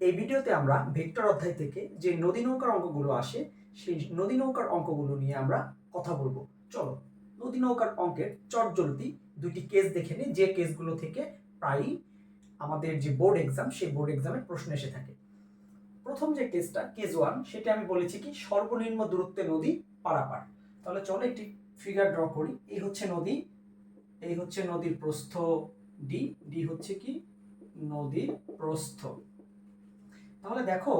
এই ভিডিওতে আমরা ভেক্টর অধ্যায় থেকে যে নদী নৌকার অঙ্কগুলো আসে, সেই নদী নৌকার অঙ্কগুলো নিয়ে আমরা কথা বলব। চলো, নদী নৌকার অঙ্কের চটজলদি দুটি কেস দেখে নিই। যে কেসগুলো থেকে প্রায়ই আমাদের যে বোর্ড এক্সাম সেই বোর্ড এক্সামে প্রশ্ন এসে থাকে। প্রথম যে কেসটা কেস ওয়ান সেটা আমি বলেছি কি, সর্বনিম্ন দূরত্বে নদী পারাপার। তাহলে চলো একটি ফিগার ড্র করি। এই হচ্ছে নদী এই হচ্ছে নদীর প্রস্থ ডি ডি হচ্ছে কি? নদীর প্রস্থ। তাহলে দেখো,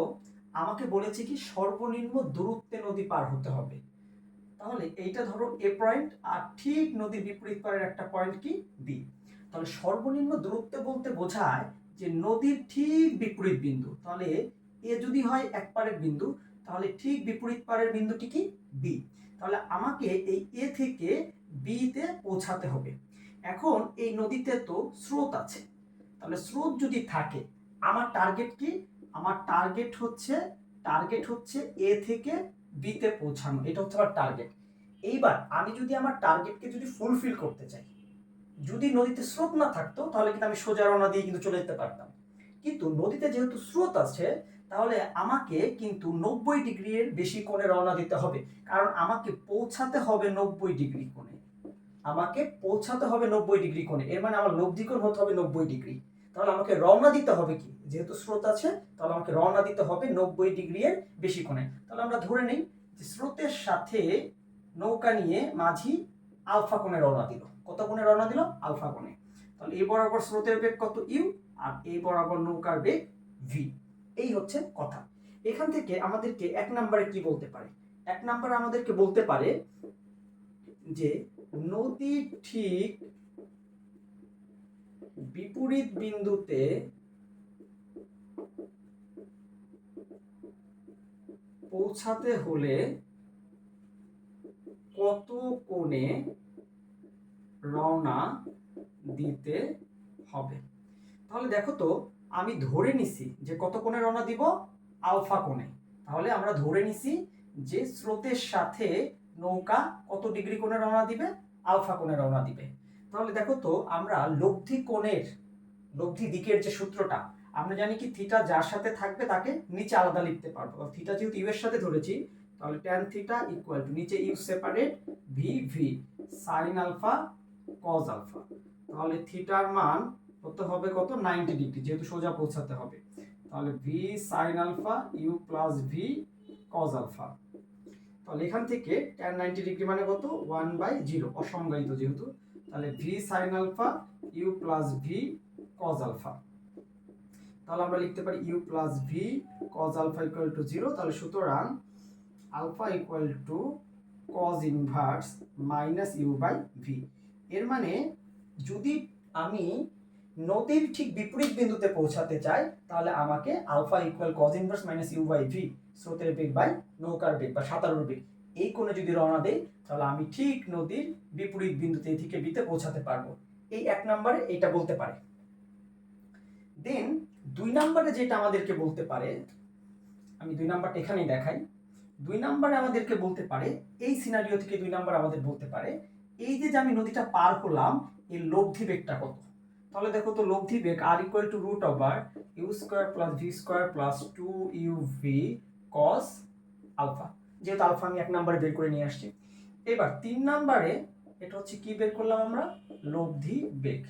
আমাকে বলেছে কি সর্বনিম্ন দূরত্বে নদী পার হতে হবে। তাহলে এইটা ধরো এ পয়েন্ট আর ঠিক নদীর বিপরীত পারের একটা পয়েন্ট কি? বি তাহলে সর্বনিম্ন দূরত্বে বলতে বোঝায় যে নদীর ঠিক বিপরীত বিন্দু। তাহলে এ যদি হয় এক পারের বিন্দু, তাহলে ঠিক বিপরীত পারের বিন্দুটি কি? বি তাহলে আমাকে এই এ থেকে বি তে পৌঁছাতে হবে। এখন এই নদীতে তো স্রোত আছে। তাহলে স্রোত যদি থাকে, আমার টার্গেট কি? আমার টার্গেট হচ্ছে টার্গেট হচ্ছে এ থেকে বি তে পৌঁছানো। এটা হচ্ছে আমার টার্গেট এইবার আমি যদি আমার টার্গেটকে যদি ফুলফিল করতে চাই, যদি নদীতে স্রোত না থাকতো, তাহলে কিন্তু আমি সোজা রওনা দিয়ে কিন্তু চলে যেতে পারতাম। কিন্তু নদীতে যেহেতু স্রোত আছে, তাহলে আমাকে কিন্তু নব্বই ডিগ্রির বেশি কোণে রওনা দিতে হবে। কারণ আমাকে পৌঁছাতে হবে নব্বই ডিগ্রি কোণে। আমাকে পৌঁছাতে হবে নব্বই ডিগ্রি কোণে। এর মানে আমার লব্ধি কোণ হতে হবে নব্বই ডিগ্রি। তাহলে আমাকে রওনা দিতে হবে কি? যেহেতু স্রোত আছে, তাহলে আমাকে রওনা দিতে হবে নব্বই ডিগ্রি এর বেশি কোণে। তাহলে আমরা ধরে নিই যে স্রোতের সাথে নৌকা নিয়ে মাঝি আলফা কোণে রওনা দিল। কত কোণে রওনা দিল? আলফা কোণে। তাহলে এই বরাবর স্রোতের বেগ কত? ইউ, আর এই বরাবর নৌকার বেগ ভি। এই হচ্ছে কথা। এখান থেকে আমাদেরকে এক নম্বরে কি বলতে পারে? এক নম্বরে আমাদেরকে বলতে পারে যে নদী ঠিক বিপরীত বিন্দুতে পৌঁছাতে হলে কত কোণে রওনা দিতে হবে? তাহলে দেখো তো, আমি ধরে নিছি যে কত কোণে রওনা দিব? আলফা কোণে। তাহলে আমরা ধরে নিছি যে স্রোতের সাথে নৌকা কত ডিগ্রি কোণে রওনা দিবে? আলফা কোণে রওনা দিবে। তাহলে দেখো তো, আমরা লব্ধি কোণের, লব্ধি দিকের যে সূত্রটা, আমরা জানি কি থিটা যার সাথে থাকবে তাকে নিচে আলাদা লিখতে পারব। থিটা যেহেতু ইউ এর সাথে ধরেছি, তাহলে ট্যান থিটা ইকুয়াল টু নিচে U separate V V sine alpha cos alpha তাহলে থিটার মান হতে হবে কত? নাইনটি ডিগ্রি যেহেতু সোজা পৌঁছাতে হবে। তাহলে V sine alpha U plus V cos alpha তাহলে এখান থেকে ট্যান নাইনটি ডিগ্রি মানে কত? ওয়ান বাই জিরো অসংজ্ঞায়িত যেহেতু। তাহলে V sine alpha U plus V cos alpha তাহলে আমরা লিখতে পারি U plus V cos alpha equal to zero তাহলে সুতরাং alpha equal to cos inverse minus U by V এর মানে যদি আমি নদীর ঠিক বিপরীত বিন্দুতে পৌঁছাতে চাই, তাহলে আমাকে alpha equal cos inverse minus U by V স্রোতের বেগ বাই নৌকার বেগ বা সাঁতারুর বেগ। এই কোণে যদি রওনা দেই, তাহলে আমি ঠিক নদীর বিপরীত বিন্দুতে এ থেকে বিতে পৌঁছাতে পারব। এই এক নম্বরে এটা বলতে পারে। দেন দুই নম্বরে যেটা আমাদেরকে বলতে পারে, আমি দুই নাম্বারটা এখানেই দেখাই। দুই নাম্বারে আমাদেরকে বলতে পারে, এই সিনারিও থেকে দুই নাম্বার আমাদের বলতে পারে, এই যে আমি নদীটা পার করলাম এই লব্ধি বেগটা কত? তাহলে দেখো তো লব্ধি বেগ R equal to root over U square plus V square plus two U V cos alpha যেহেতু আলফা আমি এক নাম্বারে বের করে নিয়ে আসছি। এবার তিন নাম্বারে এটা হচ্ছে কি বের করলাম আমরা? লব্ধি বেগ।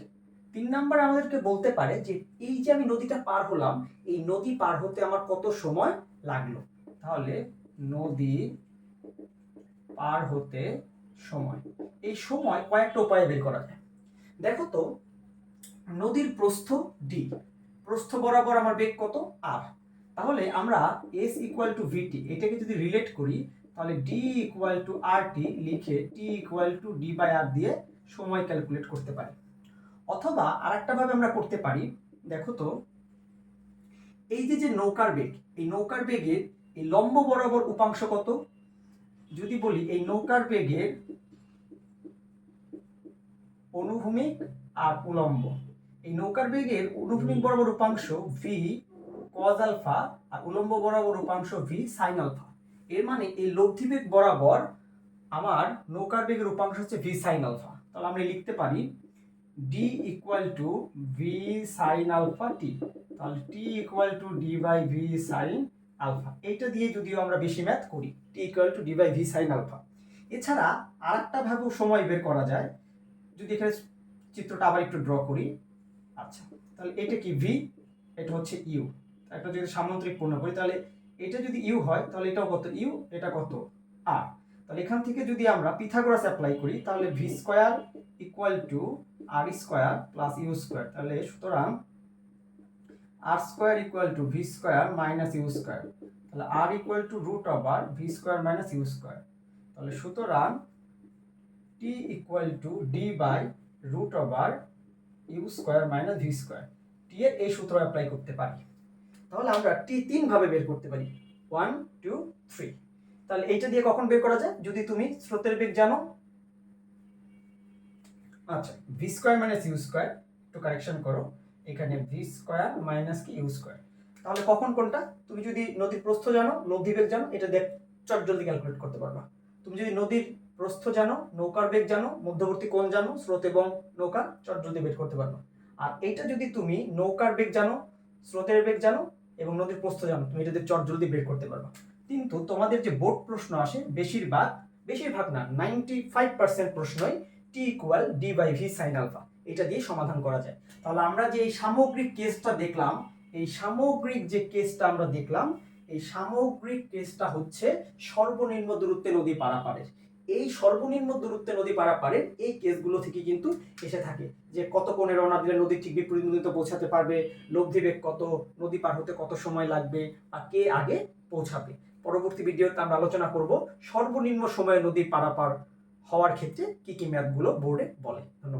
তিন নাম্বার আমাদেরকে বলতে পারে যে এই যে আমি নদীটা পার হলাম, এই নদী পার হতে আমার কত সময় লাগল? তাহলে নদী পার হতে সময়। এই সময় কয়েকটা উপায়ে বের করা যায়। দেখো তো, নদীর প্রস্থ ডি প্রস্থ বরাবর আমার বেগ কত? আর তাহলে আমরা এস ইকুয়াল টু ভিটি এটাকে যদি রিলেট করি, তাহলে D equal to R T লিখে T equal to D by R দিয়ে সময় ক্যালকুলেট করতে পারি। অথবা আরেকটা ভাবে আমরা করতে পারি, দেখো তো, এই যে যে নৌকার বেগ, এই নৌকার বেগের এই লম্ব বরাবর উপাংশ কত? যদি বলি এই নৌকার বেগের অনুভূমিক আর উলম্ব, এই নৌকার বেগের অনুভূমিক বরাবর উপাংশ ভি কজ আলফা আর উলম্ব বরাবর উপাংশ ভি সাইন আলফা এর মানে এই লব্ধি বেগ বরাবর আমার নৌকার বেগের উপাংশ হচ্ছে ভি সাইন আলফা তাহলে আমরা লিখতে পারি D equal to V sine alpha T তাহলে T equal to D by V sine alpha এইটা দিয়ে যদিও আমরা বেশি ম্যাথ করি T equal to D by V sine alpha এছাড়া আর ভাবেও সময় বের করা যায়। যদি এখানে চিত্রটা আবার একটু ড্র করি আচ্ছা তাহলে এটা কি ভি এটা হচ্ছে ইউ একটা যদি সামান্তরিক পূর্ণ করি, তাহলে এটা যদি ইউ হয়, তাহলে এটাও কত? ইউ, এটা কত? আর। তাহলে এখান থেকে যদি আমরা পিথাগোরাস অ্যাপ্লাই করি, তাহলে V square equal to R square plus U square তাহলে সুতরাং R square equal to V square minus U square তাহলে R equal to root over V square minus U square তাহলে সুতরাং T equal to D by root over U square minus V square T এর এই সূত্র apply করতে পারি। তাহলে আমরা টি তিন ভাবে বের করতে পারি। ওয়ান টু থ্রি তাহলে এইটা দিয়ে কখন বের করা যায়? যদি তুমি স্রোতের বেগ জানো। আচ্ছা V square minus U square একটু কারেকশন করো। এখানে ভি স্কোয়ার মাইনাস কি? ইউ স্কোয়ার তাহলে কখন কোনটা? তুমি যদি নদীর প্রস্থ জানো, নদী বেগ জানো, এটা দেখ, চট জলদি ক্যালকুলেট করতে পারবা। তুমি যদি নদীর প্রস্থ জানো, নৌকার বেগ জানো, মধ্যবর্তী কোণ জানো, স্রোত এবং নৌকা, চট জলদি বের করতে পারবা। আর এইটা যদি তুমি নৌকার বেগ জানো, স্রোতের বেগ জানো এবং নদীর প্রস্থ জানো, তুমি এটা দিয়ে চট জলদি বের করতে পারবা। কিন্তু তোমাদের যে বোর্ড প্রশ্ন আসে, বেশিরভাগ বেশিরভাগ না নাইনটি ফাইভ পার্সেন্ট প্রশ্নই T equal D by V sine alpha এটা দিয়ে সমাধান করা যায়। তাহলে আমরা যে এই সামগ্রিক কেসটা দেখলাম, এই সামগ্রিক যে কেসটা আমরা দেখলাম, এই সামগ্রিক কেসটা হচ্ছে সর্বনিম্ন দূরত্বে নদী পারাপারের। এই সর্বনিম্ন দূরত্বে নদী পারাপারের এই কেসগুলো থেকে কিন্তু এসে থাকে যে কত কোণে রওনা দিলে নদী ঠিক বিপরীত নদীতে পৌঁছাতে পারবে লব্ধি বেগ কত, নদী পার হতে কত সময় লাগবে আর কে আগে পৌঁছাবে। পরবর্তী ভিডিওতে আমরা আলোচনা করব সর্বনিম্ন সময়ে নদী পারাপার হওয়ার ক্ষেত্রে কি কি ম্যাথগুলো বোর্ডে বলে। ধন্যবাদ।